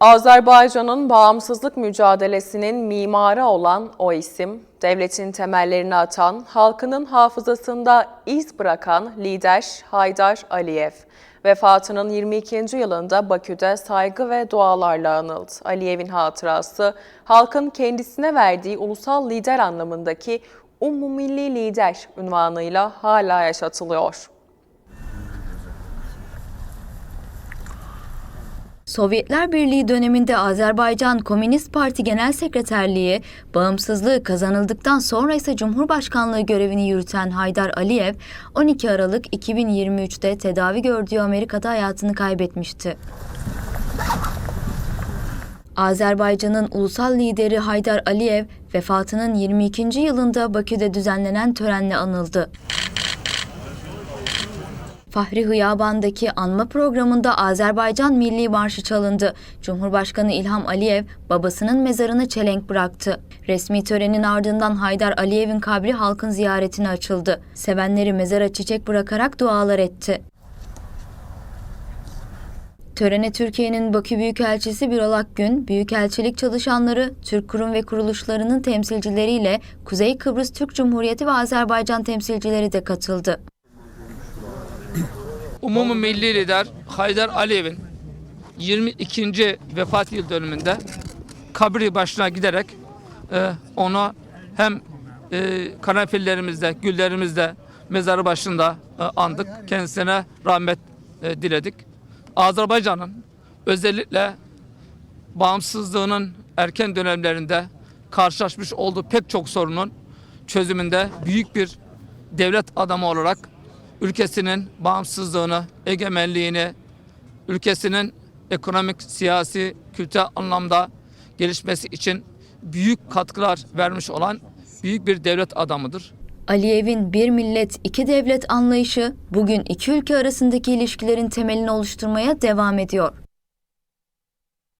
Azerbaycan'ın bağımsızlık mücadelesinin mimarı olan o isim, devletin temellerini atan, halkının hafızasında iz bırakan lider Haydar Aliyev. Vefatının 22. yılında Bakü'de saygı ve dualarla anıldı. Aliyev'in hatırası, halkın kendisine verdiği ulusal lider anlamındaki Ummumilli Lider unvanıyla hala yaşatılıyor. Sovyetler Birliği döneminde Azerbaycan Komünist Parti Genel Sekreterliği, bağımsızlığı kazanıldıktan sonra ise Cumhurbaşkanlığı görevini yürüten Haydar Aliyev, 12 Aralık 2023'te tedavi gördüğü Amerika'da hayatını kaybetmişti. Azerbaycan'ın ulusal lideri Haydar Aliyev, vefatının 22. yılında Bakü'de düzenlenen törenle anıldı. Fahri Hıyaban'daki anma programında Azerbaycan Milli Marşı çalındı. Cumhurbaşkanı İlham Aliyev babasının mezarını çelenk bıraktı. Resmi törenin ardından Haydar Aliyev'in kabri halkın ziyaretine açıldı. Sevenleri mezara çiçek bırakarak dualar etti. Törene Türkiye'nin Bakü Büyükelçisi Birol Akgün, Büyükelçilik çalışanları, Türk kurum ve kuruluşlarının temsilcileriyle Kuzey Kıbrıs Türk Cumhuriyeti ve Azerbaycan temsilcileri de katıldı. Umumi Milli Lider Haydar Aliyev'in 22. vefat yıl dönümünde kabri başına giderek e, onu hem e, karanfillerimizde, güllerimizde, mezarı başında e, andık. Kendisine rahmet e, diledik. Azerbaycan'ın özellikle bağımsızlığının erken dönemlerinde karşılaşmış olduğu pek çok sorunun çözümünde büyük bir devlet adamı olarak ülkesinin bağımsızlığını, egemenliğini, ülkesinin ekonomik, siyasi, kültürel anlamda gelişmesi için büyük katkılar vermiş olan büyük bir devlet adamıdır. Aliyev'in bir millet, iki devlet anlayışı bugün iki ülke arasındaki ilişkilerin temelini oluşturmaya devam ediyor.